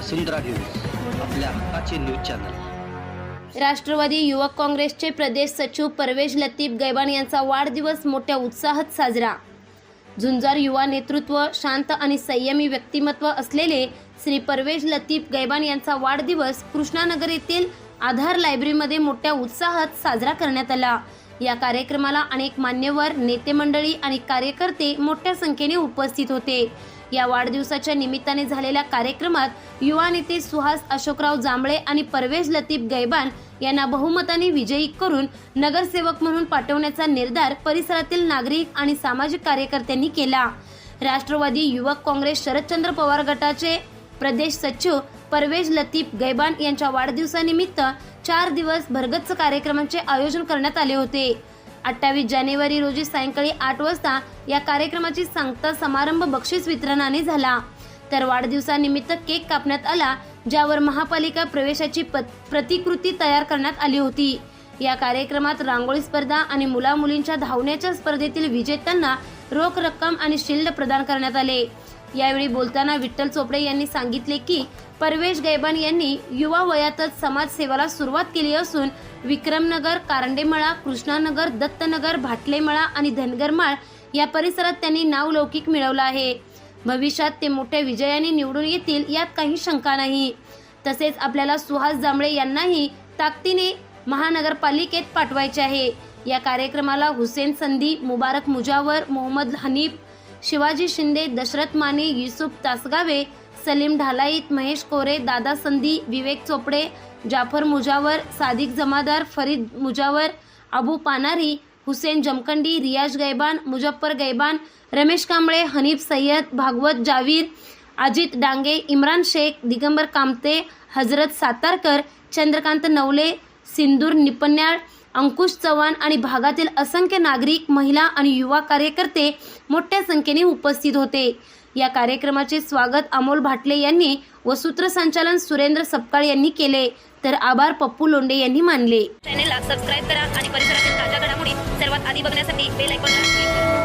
वसुंधरा news आपल्या हक्काचे news channel. Rashtrawadi युवक काँग्रेसचे प्रदेश सचिव परवेश लतीफ गैबान यांचा वाढदिवस मोठ्या उत्साहात साजरा. झुंजार युवा नेतृत्व शांत आणि संयमी व्यक्तिमत्व असलेले श्री परवेश लतीफ गैबान यांचा वाढदिवस कृष्णानगर येथील आधार लायब्ररीमध्ये मोठ्या उत्साहात साजरा करण्यात आला. या कार्यक्रमाला अनेक मान्यवर नेते मंडळी आणि कार्यकर्ते मोठ्या संख्येने उपस्थित होते. या वाढदिवसाच्या निमित्ताने झालेल्या कार्यक्रमात युवा नेते सुहास अशोकराव जांभळे आणि परवेज लतीफ गैबान यांना बहुमताने विजयी करून नगरसेवक म्हणून पाठवण्याचा निर्धार परिसरातील नागरिक आणि सामाजिक कार्यकर्त्यांनी केला. राष्ट्रवादी युवक काँग्रेस शरदचंद्र पवार गटाचे प्रदेश सचिव परवेज लतीफ गैबान यांच्या वाढदिवसानिमित्त चार दिवस भरगच्च कार्यक्रमांचे आयोजन करण्यात आले होते. अठ्ठावीस जानेवारी रोजी सायंकाळी आठ वाजता या कार्यक्रमाची सांगता समारंभ बक्षीस वितरणाने झाला. तर वाढदिवसानिमित्त केक कापण्यात आला ज्यावर महापालिका प्रवेशाची पत- प्रतिकृती तयार करण्यात आली होती. या कार्यक्रमात रांगोळी स्पर्धा आणि मुला मुलींच्या धावण्याच्या स्पर्धेतील विजेत्यांना रोख रक्कम आणि शिल्ड प्रदान करण्यात आले. यावेळी बोलताना विठ्ठल चोपडे यांनी सांगितले की परवेश गैबान यांनी युवा वयातच समाजसेवेला सुरुवात केली असून विक्रमनगर कारंडेमळा कृष्णानगर दत्तनगर भाटलेमळा आणि धनगरमाळ या परिसरात त्यांनी नावलौकिक मिळवलं आहे. भविष्यात ते मोठ्या विजयाने निवडून येतील यात काही शंका नाही. तसेच आपल्याला सुहास जांभळे यांनाही ताकदीने महानगरपालिकेत पाठवायचे आहे. या कार्यक्रमाला हुसेन संधी मुबारक मुजावर मोहम्मद हनीफ शिवाजी शिंदे दशरथ माने युसुफ तासगावे सलीम ढालाईत महेश कोरे दादा संधी विवेक चोपडे जाफर मुजावर सादिक जमादार फरीद मुजावर अबू पानारी हुसेन जमखंडी रियाज गैबान मुजफ्फर गैबान रमेश कांबळे हनीफ सय्यद भागवत जावीर अजित डांगे इम्रान शेख दिगंबर कामते हजरत सातारकर चंद्रकांत नवले सिंदूर निपन्याळ अंकुश चव्हाण आणि भागातील असंख्य नागरिक महिला आणि युवा कार्यकर्ते मोठ्या संख्येने उपस्थित होते. या कार्यक्रमाचे स्वागत अमोल भाटले यांनी व सूत्रसंचालन सुरेंद्र सपकाळ यांनी केले. तर आभार पप्पू लोंडे यांनी मानले. चॅनेलला सबस्क्राईब करा आणि परिसरातील ताज्या घडामोडी सर्वात आधी बघण्यासाठी बेल आयकॉनला